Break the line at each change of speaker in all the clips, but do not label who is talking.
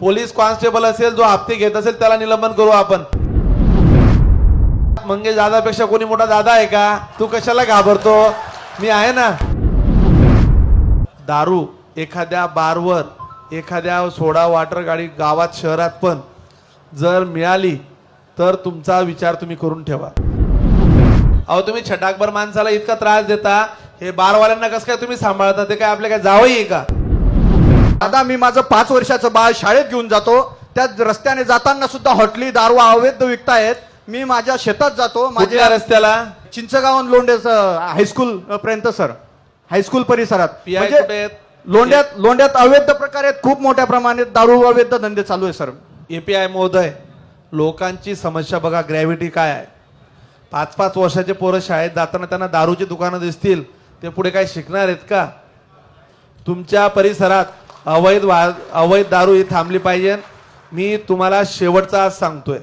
Police constable असेल जो हप्ते घेत असेल त्याला निलंबन करू आपण. मंगेश दादापेक्षा कोणी मोठा दादा आहे का? तू कशाला घाबरतो? मी आहे ना. दारू एखाद्या बारवर एखाद्या सोडा वाटर गाडी गावात शहरात पण जर मिळाली तर तुमचा विचार तुम्ही करून ठेवा. अहो तुम्ही छटाकभर माणसाला इतका त्रास देता हे बारवाल्यांना कसं काय तुम्ही सांभाळता? ते काय आपल्या काय जावई आहे का?
आता मी माझं पाच वर्षाचं बाळ शाळेत घेऊन जातो. त्या रस्त्याने जाताना सुद्धा हॉटली दारू अवैध विकतायत. मी माझ्या शेतात जातो. माझ्या
रस्त्याला?
चिंचगाव लोंढेच हायस्कूल पर्यंत सर हायस्कूल परिसरात. म्हणजे? लोंढ्यात लोंढ्यात अवैध प्रकारे खूप मोठ्या प्रमाणात दारू अवैध धंदे चालू आहे सर
एपीआय महोदय लोकांची समस्या बघा ग्रॅव्हिटी काय आहे. पाच पाच वर्षाचे पोरं शाळेत जाताना त्यांना दारूची दुकानं दिसतील. ते पुढे काय शिकणार आहेत का? तुमच्या परिसरात अवैध वा अवैध दारू ही थांबली पाहिजे. मी तुम्हाला शेवटचा आज सांगतोय.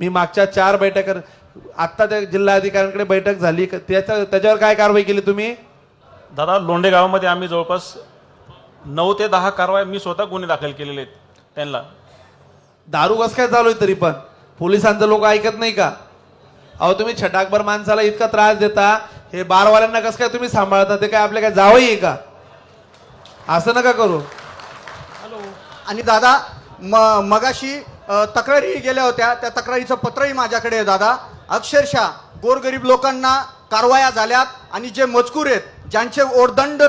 मी मागच्या चार बैठक आत्ता त्या जिल्हाधिकाऱ्यांकडे बैठक झाली. त्याच्या त्याच्यावर काय कारवाई केली तुम्ही?
दादा लोंढे गावामध्ये आम्ही जवळपास नऊ ते दहा कारवाई मी स्वतः गुन्हे दाखल केलेले आहेत त्यांना.
दारू कसं काय चालू आहे तरी पण? पोलिसांचं लोक ऐकत नाही का? अहो तुम्ही छटाकभर माणसाला इतका त्रास देता. हे बारवाल्यांना कसं काय तुम्ही सांभाळता? ते काय आपल्या काय जावई आहे का? असं नका करू.
आणि दादा म मगाशी तक्रारी गेल्या होत्या. त्या तक्रारीचं पत्रही माझ्याकडे आहे दादा. अक्षरशः गोरगरीब लोकांना कारवाया झाल्यात आणि जे मजकूर आहेत ज्यांचे ओरदंड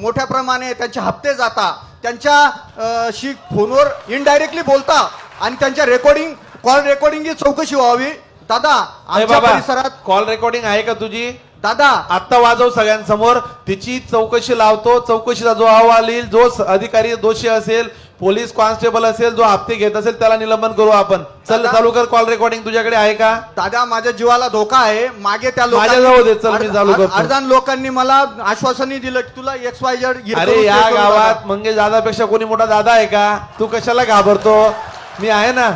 मोठ्या प्रमाणे त्यांचे हप्ते जाता त्यांच्या शी फोनवर इनडायरेक्टली बोलता आणि त्यांच्या रेकॉर्डिंग कॉल रेकॉर्डिंग चौकशी व्हावी. दादा आमच्या परिसरात
कॉल रेकॉर्डिंग आहे का तुझी?
दादा!
आत्ता वाजव सगळ्यांसमोर. तिची चौकशी लावतो. चौकशीचा जो अहवाल येईल जो अधिकारी दोषी असेल पोलीस कॉन्स्टेबल असेल जो हप्ते घेत असेल त्याला निलंबन करू आपण. चल चालू कर कॉल रेकॉर्डिंग तुझ्याकडे आहे का?
दादा माझ्या जीवाला धोका आहे. मागे त्या
माझ्याजवळ दे, चल, मी चालू करतो.
अर्धान लोकांनी मला आश्वासनही दिलं की तुला एक्स वाय झेड
अरे या गावात मंगेश दादापेक्षा कोणी मोठा दादा आहे का? तू कशाला घाबरतो? मी आहे ना?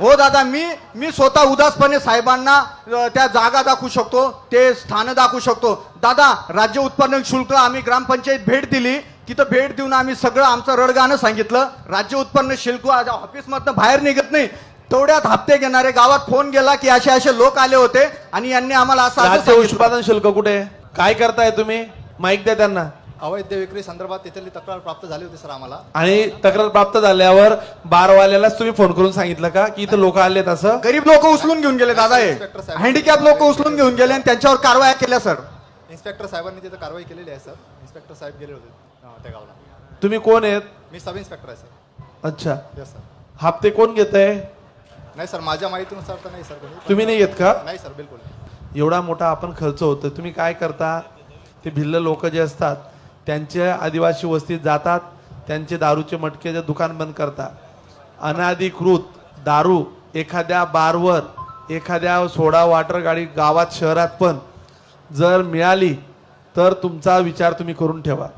हो दादा मी मी स्वतः उदासपणे साहेबांना त्या जागा दाखवू शकतो ते स्थान दाखवू शकतो. दादा राज्य उत्पन्न शुल्क आम्ही ग्रामपंचायत भेट दिली. तिथं भेट देऊन आम्ही सगळं आमचं रडगाणं सांगितलं. राज्य उत्पन्न शुल्क आज ऑफिसमधनं बाहेर निघत नाही. तेवढ्यात हप्ते घेणारे गावात फोन गेला की असे असे लोक आले होते आणि यांनी आम्हाला असं.
उत्पादन शुल्क कुठे? काय करताय तुम्ही? माहिती द्या त्यांना.
अवैध विक्री संदर्भात तिथली तक्रार प्राप्त झाली होती सर आम्हाला.
आणि तक्रार प्राप्त झाल्यावर बारवाल्यालाच तुम्ही फोन करून सांगितलं का की इथं लोक आलेत असं?
गरीब लोक उचलून घेऊन गेले दादा हे.
साहेब.
हँडिकॅप लोक उचलून घेऊन गेले आणि त्यांच्यावर कारवाया केल्या सर.
इन्स्पेक्टर साहेबांनी तिथे कारवाई केलेली आहे सर. इन्स्पेक्टर साहेब गेले होते अं, त्या गावाला.
तुम्ही कोण आहेत?
मी सब इन्स्पेक्टर आहे सर.
अच्छा.
येस सर
हप्ते कोण घेत आहे?
नाही सर माझ्या माहितीनुसार तर नाही सर कोणी.
तुम्ही नाही घेत का?
नाही सर बिलकुल.
एवढा मोठा आपण खर्च होतो तुम्ही काय करता? ते भिल्ल लोक जे असतात त्यांच्या आदिवासी वस्तीत जातात त्यांचे दारूचे मटकेचे दुकान बंद करतात. अनाधिकृत दारू एखाद्या बारवर एखाद्या सोडा वाटर गाडी गावात शहरात पण जर मिळाली तर तुमचा विचार तुम्ही करून ठेवा.